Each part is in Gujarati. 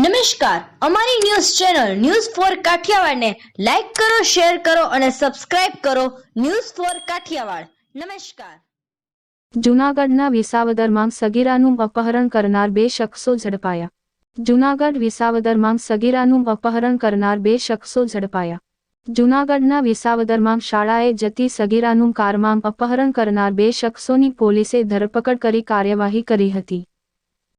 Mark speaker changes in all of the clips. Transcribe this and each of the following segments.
Speaker 1: નમસ્કાર. અમારી ન્યૂઝ ચેનલ ન્યૂઝ ફોર કાઠિયાવાડને લાઈક કરો, શેર કરો અને સબસ્ક્રાઇબ કરો ન્યૂઝ ફોર કાઠિયાવાડ. નમસ્કાર.
Speaker 2: જૂનાગઢના વિસાવદરમાં સગીરાનું અપહરણ કરનાર બે શખ્સો ઝડપાયા. જૂનાગઢ વિસાવદરમાં સગીરાનું અપહરણ કરનાર બે શખ્સો ઝડપાયા. જૂનાગઢના વિસાવદરમાં શાળાએ જતી સગીરાનું કારમાં અપહરણ કરનાર બે શખ્સોની પોલીસે ધરપકડ કરી કાર્યવાહી કરી હતી.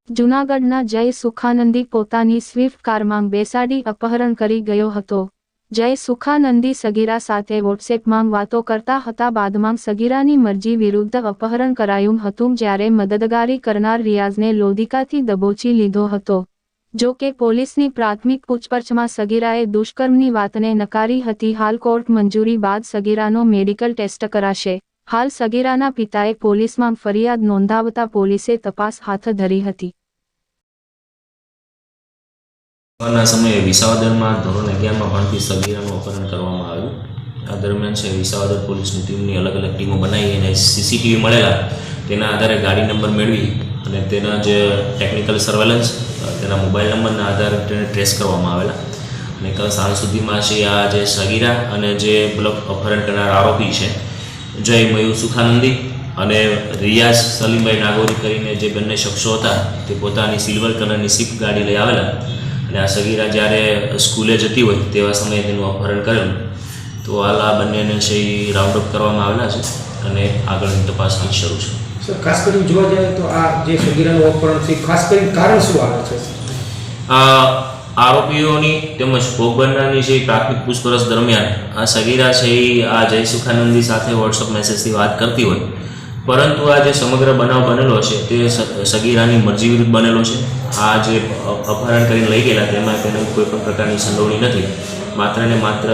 Speaker 2: જૂનાગઢના જય સુખાનંદી પોતાની સ્વિફ્ટ કારમાં બેસાડી અપહરણ કરી ગયો હતો. જય સુખાનંદી સગીરા સાથે વોટ્સએપમાં વાતો કરતા હતા. બાદમાં સગીરાની મરજી વિરુદ્ધ અપહરણ કરાયું હતું, જ્યારે મદદગારી કરનાર રિયાઝને લોધિકાથી દબોચી લીધો હતો. જો કે પોલીસની પ્રાથમિક પૂછપરછમાં સગીરાએ દુષ્કર્મની વાતને નકારી હતી. હાલ કોર્ટ મંજૂરી બાદ સગીરાનો મેડિકલ ટેસ્ટ કરાશે. હાલ સગીરાના પિતાએ પોલીસમાં ફરિયાદ નોંધાવતા પોલીસે તપાસ હાથ ધરી હતી.
Speaker 3: સવારના સમયે વિસાવદરમાં ધોરણ અગિયારમાં ભણતી સગીરાનું અપહરણ કરવામાં આવ્યું. આ દરમિયાન છે, વિસાવદર પોલીસની ટીમની અલગ અલગ ટીમો બનાવી અને સીસીટીવી મળેલા તેના આધારે ગાડી નંબર મેળવી અને તેના જે ટેકનિકલ સર્વેલન્સ તેના મોબાઈલ નંબરના આધારે તેને ટ્રેસ કરવામાં આવેલા. અને કાલ સાંજ સુધીમાં છે, આ જે સગીરા અને જે બ્લોક અપહરણ કરનાર આરોપી છે જય મયુર સુખાનંદી અને રિયાઝ સલીમભાઈ નાગોરી કરીને જે બંને શખ્સો હતા તે પોતાની સિલ્વર કલરની સીપ ગાડી લઈ આવેલા. અને આ સગીરા જ્યારે સ્કૂલે જતી હોય તેવા સમયે તેનું અપહરણ કરેલું. તો હાલ આ બંનેને છે એ રાઉન્ડ અપ કરવામાં આવેલા છે અને આગળની તપાસ હાલ શરૂ છે.
Speaker 4: સર ખાસ કરીને જોવા જાય તો આ જે સગીરાનું અપહરણ છે ખાસ કરીને કારણ શું આવે છે?
Speaker 3: આ આરોપીઓની તેમજ ભોગ બનનારની છે પ્રાથમિક પૂછપરછ દરમિયાન આ સગીરા છે એ આ જય સુખાનંદી સાથે વોટ્સઅપ મેસેજથી વાત કરતી હોય. પરંતુ આ જે સમગ્ર બનાવ બનેલો છે તે સગીરાની મરજી વિરુદ્ધ બનેલો છે. આ જે અપહરણ કરીને લઈ ગયેલા તેમાં તેને કોઈ પણ પ્રકારની સંડોવણી નથી. માત્ર ને માત્ર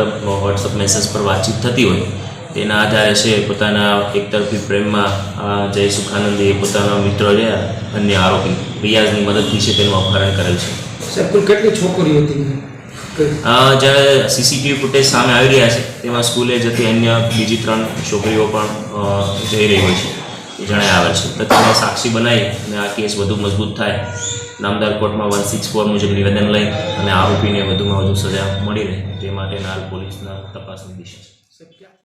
Speaker 3: વોટ્સઅપ મેસેજ પર વાતચીત થતી હોય. તેના આધારે છે પોતાના એકતરફી પ્રેમમાં આ જય સુખાનંદીએ પોતાના મિત્ર જે અન્ય આરોપી રિયાઝની મદદથી છે તેનું અપહરણ કરેલ છે.
Speaker 4: કુલ કેટલી છોકરીઓ હતી?
Speaker 3: જ્યારે સીસીટીવી ફૂટેજ સામે આવી રહ્યા છે તેમાં સ્કૂલે જતી અન્ય બીજી ત્રણ છોકરીઓ પણ જઈ રહી હોય છે. એ જણાય આવે છે. તેને સાક્ષી બનાવી અને આ કેસ વધુ મજબૂત થાય. નામદાર કોર્ટમાં વન સિક્સ ફોર મુજબ નિવેદન લઈ અને આરોપીને વધુમાં વધુ સજા મળી રહે. તે માટેના હાલ પોલીસના તપાસની દિશા છે.